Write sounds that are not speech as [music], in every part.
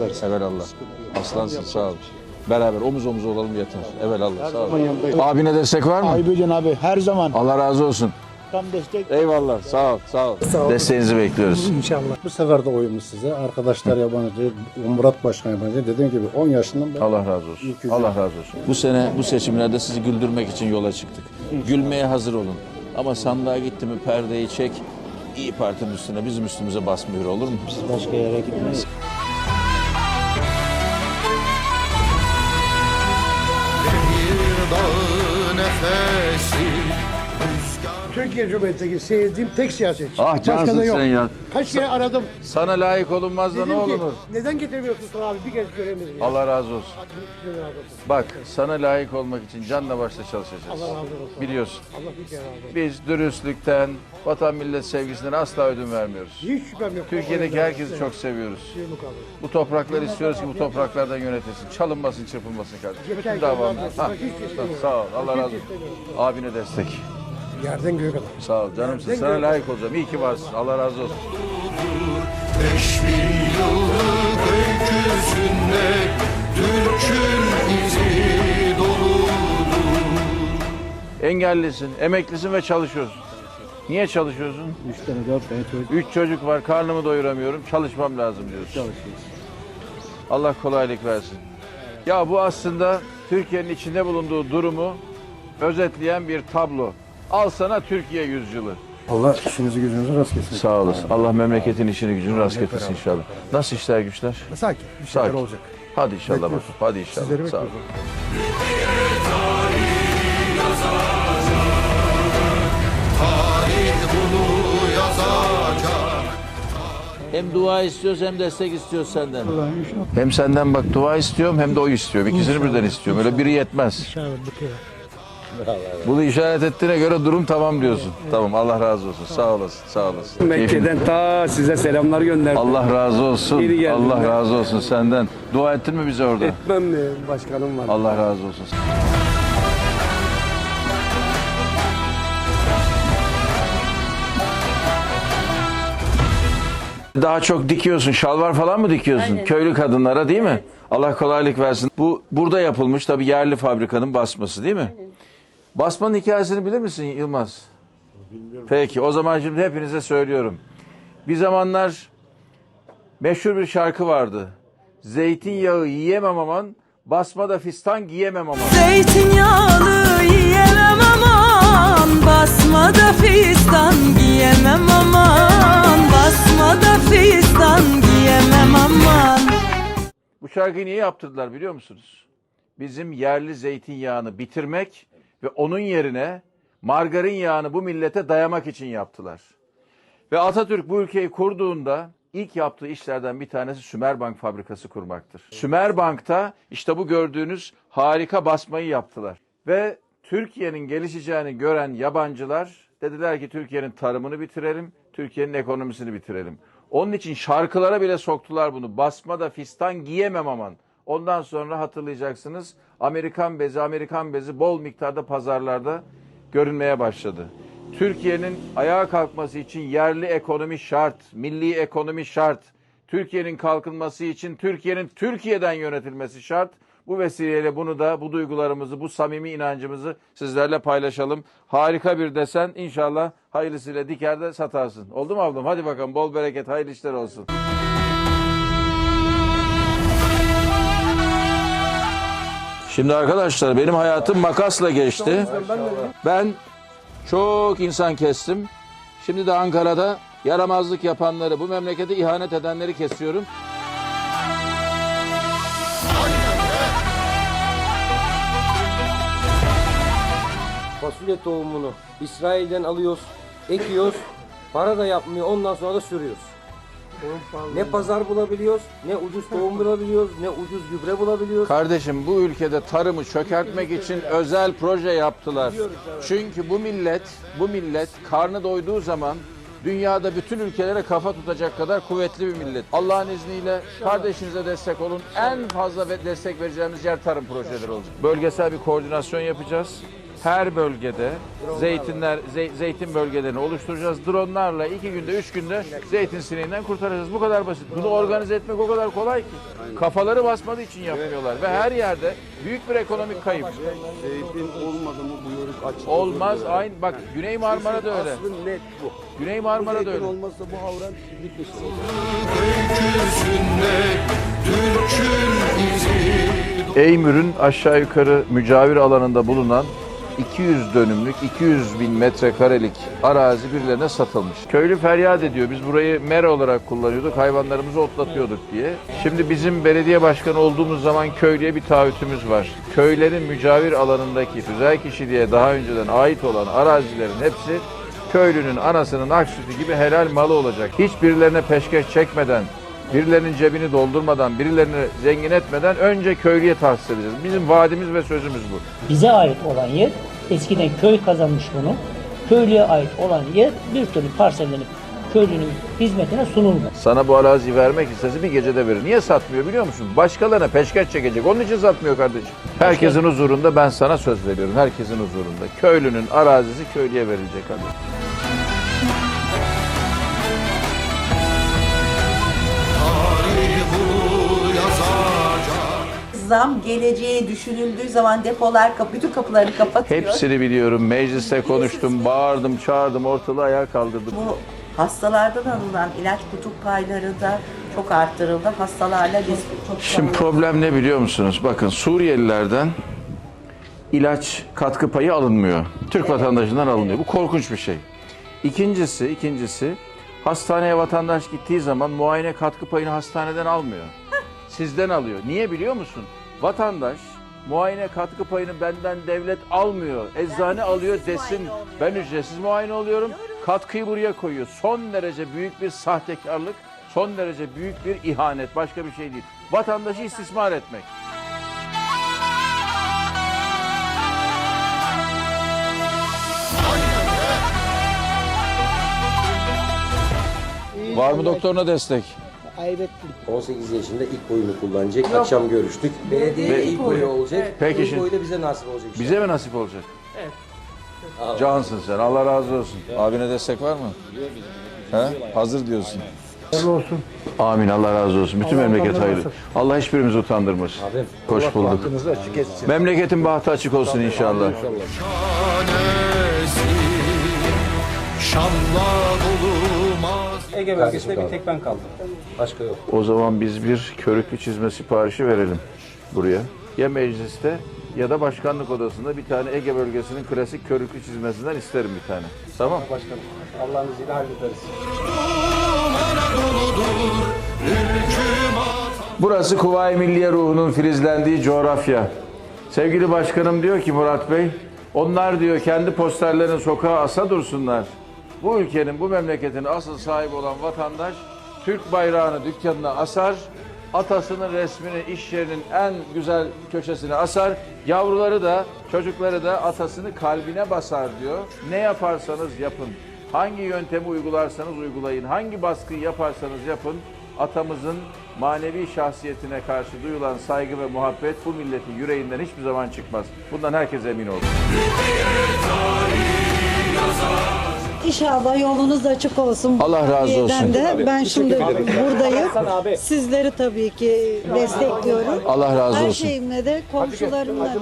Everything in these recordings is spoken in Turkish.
beraberiz. Evelallah. Aslansın sağ ol. Beraber omuz omuz olalım yeter. Evelallah sağ ol. zaman yanındayım. Abine destek var mı? Hocam abi her zaman Allah razı olsun. tam destek. Eyvallah sağ ol sağ ol. Desteğinizi bekliyoruz. Bu sefer de oyumuz size. Arkadaşlar yabancı, Murat Başkan yabancı. Dediğim gibi 10 yaşından beri Allah razı olsun. Allah razı olsun. Bu sene bu seçimlerde sizi güldürmek için yola çıktık. Gülmeye hazır olun. Ama sandığa gitti mi perdeyi çek. İyi Parti'nin üstüne bizim üstümüze basmıyor olur mu? Başka yere gitmeyiz. Türkiye Cumhuriyeti'ndeki sevdiğim tek siyasetçi. Ah Başka cansın da yok. sen ya. Kaç kere aradım. Sana layık olunmaz da ne Dedim ki, olunur? neden getirmiyorsun sana abi bir kez göremedim. ya. Allah razı olsun. Razı. Bak sana layık olmak için canla başla çalışacağız. Allah razı olsun. Biliyorsun. Allah bir kere razı olsun. Biz dürüstlükten, vatan millet sevgisinden asla ödün vermiyoruz. Hiç şüphem yok. Türkiye'deki herkesi çok seviyoruz. Yumruk abi. Bu toprakları istiyoruz ki bu topraklardan yönetilsin. Çalınmasın, çırpılmasın kardeşim. Bütün davamız. Ha, Hiç istemiyorum. Sağ ol. Allah razı olsun. Abine destek. Yerden göğe kadar. Sağ ol canımsın. Sana layık olacağım. İyi ki varsın. Allah razı olsun. Beş bin yıllık öyküsünde Türk'ün izi doludur Engellisin, emeklisin ve çalışıyorsun. Niye çalışıyorsun? Üç tane dört tane çocuk Üç çocuk var, karnımı doyuramıyorum, çalışmam lazım diyorsun. çalışıyoruz. Allah kolaylık versin. Ya bu aslında Türkiye'nin içinde bulunduğu durumu özetleyen bir tablo. Al sana Türkiye yüzyılı. Allah işinizi gücünüzü rast kesin. Sağ olasın. Allah memleketin işini gücünü rast getirsin inşallah. Nasıl işler güçler? Sakin. Bir şeyler Sakin. olacak. Hadi inşallah bakalım. Hadi inşallah. Sizleri Sağ bekliyoruz. Hem dua istiyoruz hem destek istiyoruz senden. Hem senden bak dua istiyorum hem de oy istiyorum. İkisini birden istiyorum. Öyle biri yetmez. İnşallah kere. Bunu işaret ettiğine göre durum tamam diyorsun. Tamam Allah razı olsun. Sağ olasın. Sağ olasın. Mekke'den ta size selamlar gönderdim. Allah razı olsun. İyi geldin Allah be. razı olsun senden. Dua ettin mi bize orada? Etmem mi? Başkanım var. Allah razı olsun. Daha çok dikiyorsun. Şalvar falan mı dikiyorsun? Köylü kadınlara değil mi? Allah kolaylık versin. Bu burada yapılmış tabii yerli fabrikanın basması değil mi? Basmanın hikayesini bilir misin Yılmaz? Bilmiyorum. Peki o zaman şimdi hepinize söylüyorum. Bir zamanlar meşhur bir şarkı vardı. Zeytinyağı yiyemem aman, basma da fistan giyemem aman. Zeytinyağlı yiyemem aman Basma da fistan giyemem aman Basma da fistan giyemem aman Bu şarkıyı niye yaptırdılar biliyor musunuz? Bizim yerli zeytinyağını bitirmek ve onun yerine margarin yağını bu millete dayamak için yaptılar. Ve Atatürk bu ülkeyi kurduğunda ilk yaptığı işlerden bir tanesi Sümerbank fabrikası kurmaktır. Sümerbank'ta işte bu gördüğünüz harika basmayı yaptılar. Ve Türkiye'nin gelişeceğini gören yabancılar dediler ki Türkiye'nin tarımını bitirelim, Türkiye'nin ekonomisini bitirelim. Onun için şarkılara bile soktular bunu. Basma da fistan giyemem aman. Ondan sonra hatırlayacaksınız Amerikan bezi, Amerikan bezi bol miktarda pazarlarda görünmeye başladı. Türkiye'nin ayağa kalkması için yerli ekonomi şart, milli ekonomi şart. Türkiye'nin kalkınması için Türkiye'nin Türkiye'den yönetilmesi şart. Bu vesileyle bunu da bu duygularımızı, bu samimi inancımızı sizlerle paylaşalım. Harika bir desen inşallah hayırlısıyla diker de satarsın. Oldu mu ablam? Hadi bakalım bol bereket, hayırlı işler olsun. Şimdi arkadaşlar benim hayatım makasla geçti. Ben çok insan kestim. Şimdi de Ankara'da yaramazlık yapanları, bu memlekete ihanet edenleri kesiyorum. fasulye tohumunu İsrail'den alıyoruz, ekiyoruz, para da yapmıyor, ondan sonra da sürüyoruz. Ne pazar bulabiliyoruz, ne ucuz tohum [laughs] bulabiliyoruz, ne ucuz gübre bulabiliyoruz. Kardeşim bu ülkede tarımı çökertmek için özel proje yaptılar. Çünkü bu millet, bu millet karnı doyduğu zaman dünyada bütün ülkelere kafa tutacak kadar kuvvetli bir millet. Allah'ın izniyle kardeşinize destek olun. En fazla ve destek vereceğimiz yer tarım projeleri olacak. Bölgesel bir koordinasyon yapacağız. Her bölgede zeytinler zey- zeytin bölgelerini oluşturacağız. Dronlarla iki günde üç günde zeytin sineğinden kurtaracağız. Bu kadar basit. Bunu organize etmek o kadar kolay ki. Kafaları basmadığı için yapmıyorlar ve her yerde büyük bir ekonomik kayıp. Zeytin olmadı mı bu yörük açılır. Olmaz aynı bak Güney Marmara'da öyle. Aslı net bu. Güney Marmara'da öyle. olmazsa bu havran bitmiş. izi Eymür'ün aşağı yukarı mücavir alanında bulunan 200 dönümlük, 200 bin metrekarelik arazi birilerine satılmış. Köylü feryat ediyor. Biz burayı mera olarak kullanıyorduk, hayvanlarımızı otlatıyorduk diye. Şimdi bizim belediye başkanı olduğumuz zaman köylüye bir taahhütümüz var. Köylerin mücavir alanındaki tüzel kişiliğe daha önceden ait olan arazilerin hepsi köylünün anasının ak sütü gibi helal malı olacak. Hiç birilerine peşkeş çekmeden, birilerinin cebini doldurmadan, birilerini zengin etmeden önce köylüye tahsis edeceğiz. Bizim vaadimiz ve sözümüz bu. bize ait olan yer eskiden köy kazanmış bunu. Köylüye ait olan yer bir türlü parsellenip köylünün hizmetine sunulmaz. Sana bu araziyi vermek istese bir gecede verir. Niye satmıyor biliyor musun? Başkalarına peşkeş çekecek. Onun için satmıyor kardeşim. Herkesin huzurunda ben sana söz veriyorum. Herkesin huzurunda. Köylünün arazisi köylüye verilecek kardeşim. Zam geleceği düşünüldüğü zaman depolar kap bütün kapılarını kapatıyor. Hepsini biliyorum. Mecliste konuştum, bağırdım, çağırdım, ortalığı ayağa kaldırdım. Bu hastalardan alınan ilaç kutup payları da çok arttırıldı. Hastalarla biz çok Şimdi problem ne biliyor musunuz? Bakın Suriyelilerden ilaç katkı payı alınmıyor. Türk vatandaşından alınıyor. Bu korkunç bir şey. İkincisi, ikincisi hastaneye vatandaş gittiği zaman muayene katkı payını hastaneden almıyor. Sizden alıyor. Niye biliyor musun? Vatandaş muayene katkı payını benden devlet almıyor. Eczane alıyor desin. Ben ücretsiz muayene oluyorum. Katkıyı buraya koyuyor. Son derece büyük bir sahtekarlık, son derece büyük bir ihanet. Başka bir şey değil. Vatandaşı istismar etmek. Var mı doktoruna destek? 18 yaşında ilk boyunu kullanacak. Akşam görüştük. Belediye ilk boyu olacak. Peki ilk şimdi- boyu da bize nasip olacak. işte. Bize mi nasip olacak? Evet. Cansın sen. Allah razı olsun. Abine destek var mı? He? Hazır diyorsun. Hayırlı olsun. Amin. Allah razı olsun. Bütün memleket hayırlı. Allah hiçbirimizi utandırmasın. Abim. Hoş bulduk. Açık etsin. Memleketin bahtı açık olsun inşallah. Şanesi Şanla dolmaz Ege bölgesinde bir tek ben kaldım. Başka yok. O zaman biz bir körüklü çizme siparişi verelim buraya. Ya mecliste ya da başkanlık odasında bir tane Ege bölgesinin klasik körüklü çizmesinden isterim bir tane. Tamam. Başkanım. Allah'ın izniyle hallederiz. Burası Kuvayi Milliye ruhunun filizlendiği coğrafya. Sevgili başkanım diyor ki Murat Bey, onlar diyor kendi posterlerini sokağa asa dursunlar. Bu ülkenin, bu memleketin asıl sahibi olan vatandaş Türk bayrağını dükkanına asar, atasının resmini iş yerinin en güzel köşesine asar, yavruları da, çocukları da atasını kalbine basar diyor. Ne yaparsanız yapın, hangi yöntemi uygularsanız uygulayın, hangi baskıyı yaparsanız yapın, atamızın manevi şahsiyetine karşı duyulan saygı ve muhabbet bu milletin yüreğinden hiçbir zaman çıkmaz. Bundan herkes emin olsun. İnşallah yolunuz açık olsun. Allah razı olsun. de. Ben şimdi buradayım. Sizleri tabii ki destekliyorum. Allah razı Her olsun. şeyimle de komşularımla da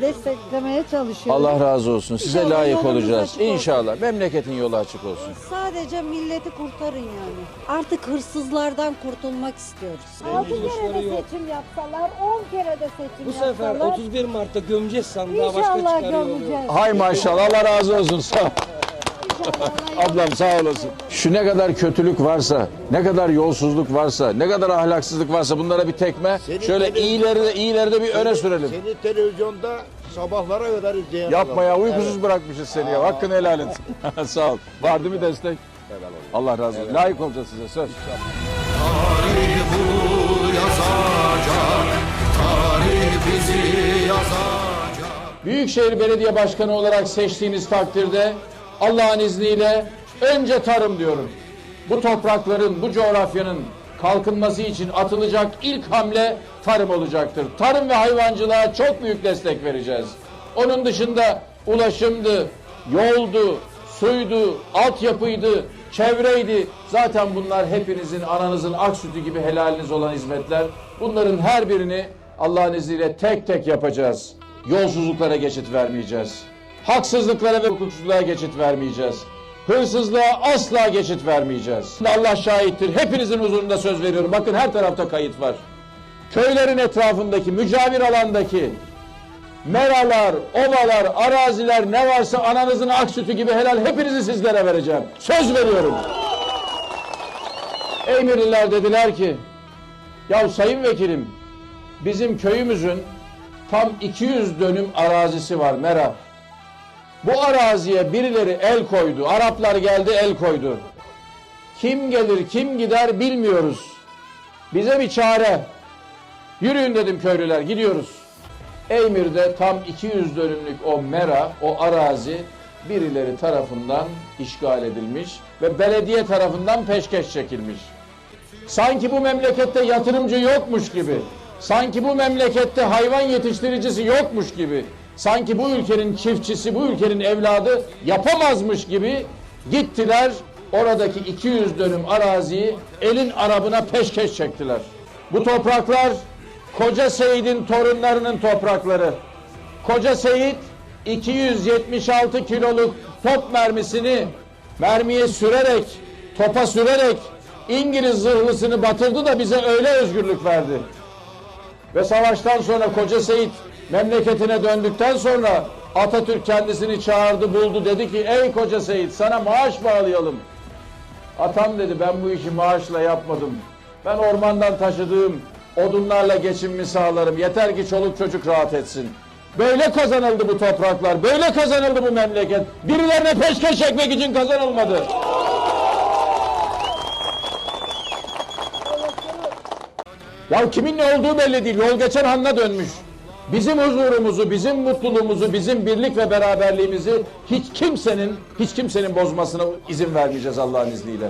desteklemeye çalışıyorum. Allah razı olsun. Size İnşallah layık yolunuz olacağız. açık olsun. İnşallah. Memleketin yolu açık olsun. Sadece milleti kurtarın yani. Artık hırsızlardan kurtulmak istiyoruz. 6 kere de seçim yapsalar, 10 kere de seçim Bu sefer yapsalar 31 Mart'ta gömeceğiz sandığa başka inşallah gömeceğiz. Hay maşallah. Allah razı olsun. Sağ ol. [laughs] Ablam sağ olasın. Şu ne kadar kötülük varsa, ne kadar yolsuzluk varsa, ne kadar ahlaksızlık varsa bunlara bir tekme. Şöyle iyileri de iyileri de bir öne sürelim. Seni televizyonda sabahlara kadar izleyen Yapma adam. ya uykusuz bırakmışız seni ya. Hakkını helal et. [laughs] Sağ ol. Var değil mi destek? Allah razı olsun. Layık olacağız size söz. Büyükşehir Belediye Başkanı olarak seçtiğiniz takdirde Allah'ın izniyle önce tarım diyorum. Bu toprakların, bu coğrafyanın kalkınması için atılacak ilk hamle tarım olacaktır. Tarım ve hayvancılığa çok büyük destek vereceğiz. Onun dışında ulaşımdı, yoldu, suydu, altyapıydı, çevreydi. Zaten bunlar hepinizin, ananızın ak sütü gibi helaliniz olan hizmetler. Bunların her birini Allah'ın izniyle tek tek yapacağız. Yolsuzluklara geçit vermeyeceğiz. Haksızlıklara ve hukuksuzluğa geçit vermeyeceğiz. Hırsızlığa asla geçit vermeyeceğiz. Allah şahittir. Hepinizin huzurunda söz veriyorum. Bakın her tarafta kayıt var. Köylerin etrafındaki, mücavir alandaki meralar, ovalar, araziler ne varsa ananızın ak sütü gibi helal hepinizi sizlere vereceğim. Söz veriyorum. Emirliler dediler ki ya sayın vekilim bizim köyümüzün tam 200 dönüm arazisi var mera. Bu araziye birileri el koydu. Araplar geldi el koydu. Kim gelir kim gider bilmiyoruz. Bize bir çare. Yürüyün dedim köylüler gidiyoruz. Eymir'de tam 200 dönümlük o mera, o arazi birileri tarafından işgal edilmiş ve belediye tarafından peşkeş çekilmiş. Sanki bu memlekette yatırımcı yokmuş gibi, sanki bu memlekette hayvan yetiştiricisi yokmuş gibi, sanki bu ülkenin çiftçisi, bu ülkenin evladı yapamazmış gibi gittiler oradaki 200 dönüm araziyi elin arabına peşkeş çektiler. Bu topraklar Koca Seyit'in torunlarının toprakları. Koca Seyit 276 kiloluk top mermisini mermiye sürerek, topa sürerek İngiliz zırhlısını batırdı da bize öyle özgürlük verdi. Ve savaştan sonra Koca Seyit memleketine döndükten sonra Atatürk kendisini çağırdı buldu dedi ki ey Koca Seyit sana maaş bağlayalım. Atam dedi ben bu işi maaşla yapmadım. Ben ormandan taşıdığım odunlarla geçimimi sağlarım. Yeter ki çoluk çocuk rahat etsin. Böyle kazanıldı bu topraklar. Böyle kazanıldı bu memleket. Birilerine peşkeş çekmek için kazanılmadı. Ya kimin ne olduğu belli değil. Yol geçen hanına dönmüş. Bizim huzurumuzu, bizim mutluluğumuzu, bizim birlik ve beraberliğimizi hiç kimsenin, hiç kimsenin bozmasına izin vermeyeceğiz Allah'ın izniyle.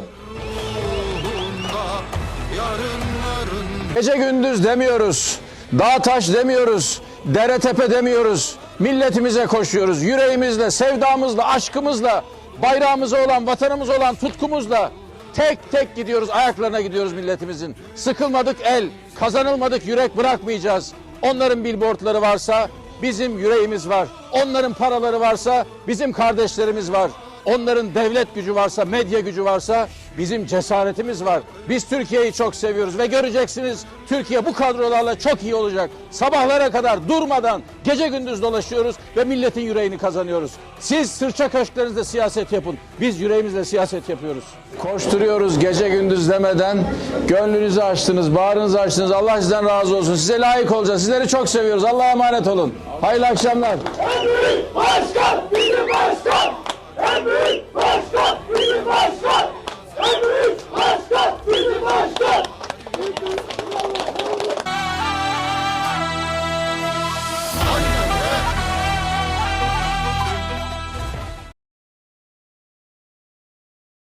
Gece gündüz demiyoruz. Dağ taş demiyoruz. Dere tepe demiyoruz. Milletimize koşuyoruz. Yüreğimizle, sevdamızla, aşkımızla, bayrağımıza olan, vatanımıza olan tutkumuzla tek tek gidiyoruz. Ayaklarına gidiyoruz milletimizin. Sıkılmadık el, kazanılmadık yürek bırakmayacağız. Onların billboardları varsa bizim yüreğimiz var. Onların paraları varsa bizim kardeşlerimiz var. Onların devlet gücü varsa, medya gücü varsa bizim cesaretimiz var. Biz Türkiye'yi çok seviyoruz ve göreceksiniz Türkiye bu kadrolarla çok iyi olacak. Sabahlara kadar durmadan gece gündüz dolaşıyoruz ve milletin yüreğini kazanıyoruz. Siz sırça köşklerinizde siyaset yapın. Biz yüreğimizle siyaset yapıyoruz. Koşturuyoruz gece gündüz demeden. Gönlünüzü açtınız, bağrınızı açtınız. Allah sizden razı olsun. Size layık olacağız. Sizleri çok seviyoruz. Allah'a emanet olun. Hayırlı akşamlar. Başka Henry Washington!